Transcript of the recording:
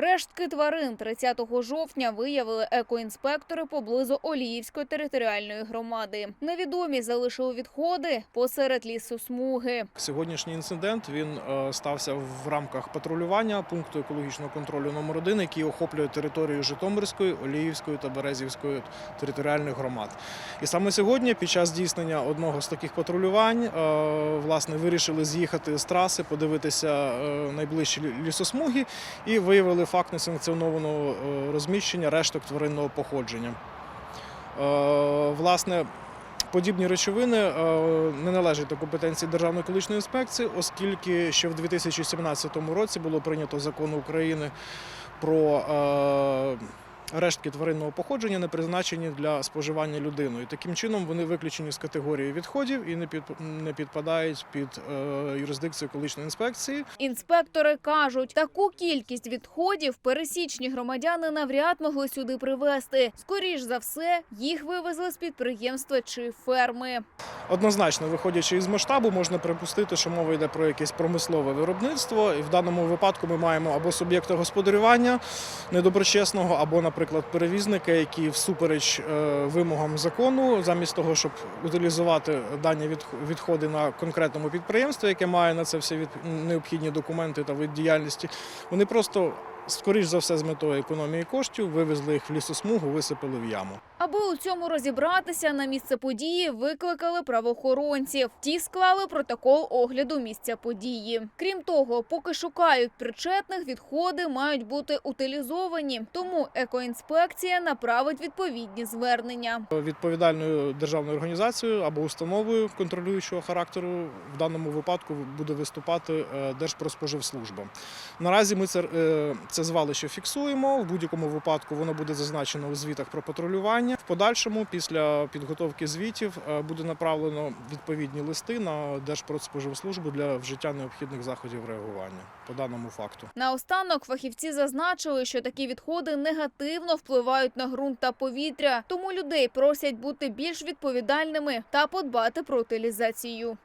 Рештки тварин 30 жовтня виявили екоінспектори поблизу Оліївської територіальної громади. Невідомі залишили відходи посеред лісосмуги. Сьогоднішній інцидент він е, стався в рамках патрулювання пункту екологічного контролю номер 1 який охоплює територію Житомирської, Оліївської та Березівської територіальних громад. І саме сьогодні, під час здійснення одного з таких патрулювань, е, власне, вирішили з'їхати з траси, подивитися е, найближчі лісосмуги і виявили факт несанкціонованого е, розміщення решток тваринного походження. Е, Власне, подібні речовини е, не належать до компетенції Державної екологічної інспекції, оскільки ще в 2017 році було прийнято закон України про рештки тваринного походження, не призначені для споживання людиною. Таким чином вони виключені з категорії відходів і не під не підпадають під е, юрисдикцію екологічної інспекції. Інспектори кажуть, таку кількість відходів пересічні громадяни навряд могли сюди привезти. Скоріш за все, їх вивезли з підприємства чи ферми. Однозначно, виходячи із масштабу, можна припустити, що мова йде про якесь промислове виробництво. І в даному випадку ми маємо або суб'єкта господарювання недоброчесного, або, наприклад, перевізника, які всупереч е, вимогам закону, замість того, щоб утилізувати дані відх- відходи на конкретному підприємстві, яке має на це всі необхідні документи та вид діяльності, вони просто. Скоріш за все, з метою економії коштів вивезли їх в лісосмугу, висипали в яму. Аби у цьому розібратися, на місце події викликали правоохоронців. Ті склали протокол огляду місця події. Крім того, поки шукають причетних, відходи мають бути утилізовані. Тому екоінспекція направить відповідні звернення. Відповідальною державною організацією або установою контролюючого характеру в даному випадку буде виступати е, Держпродспоживслужба. Наразі ми це, е, це звалище фіксуємо. В будь-якому випадку воно буде зазначено у звітах про патрулювання. В подальшому, після підготовки звітів, е, буде направлено відповідні листи на Держпродспоживслужбу для вжиття необхідних заходів реагування по даному факту. Наостанок фахівці зазначили, що такі відходи негативно впливають на ґрунт та повітря. Тому людей просять бути більш відповідальними та подбати про утилізацію.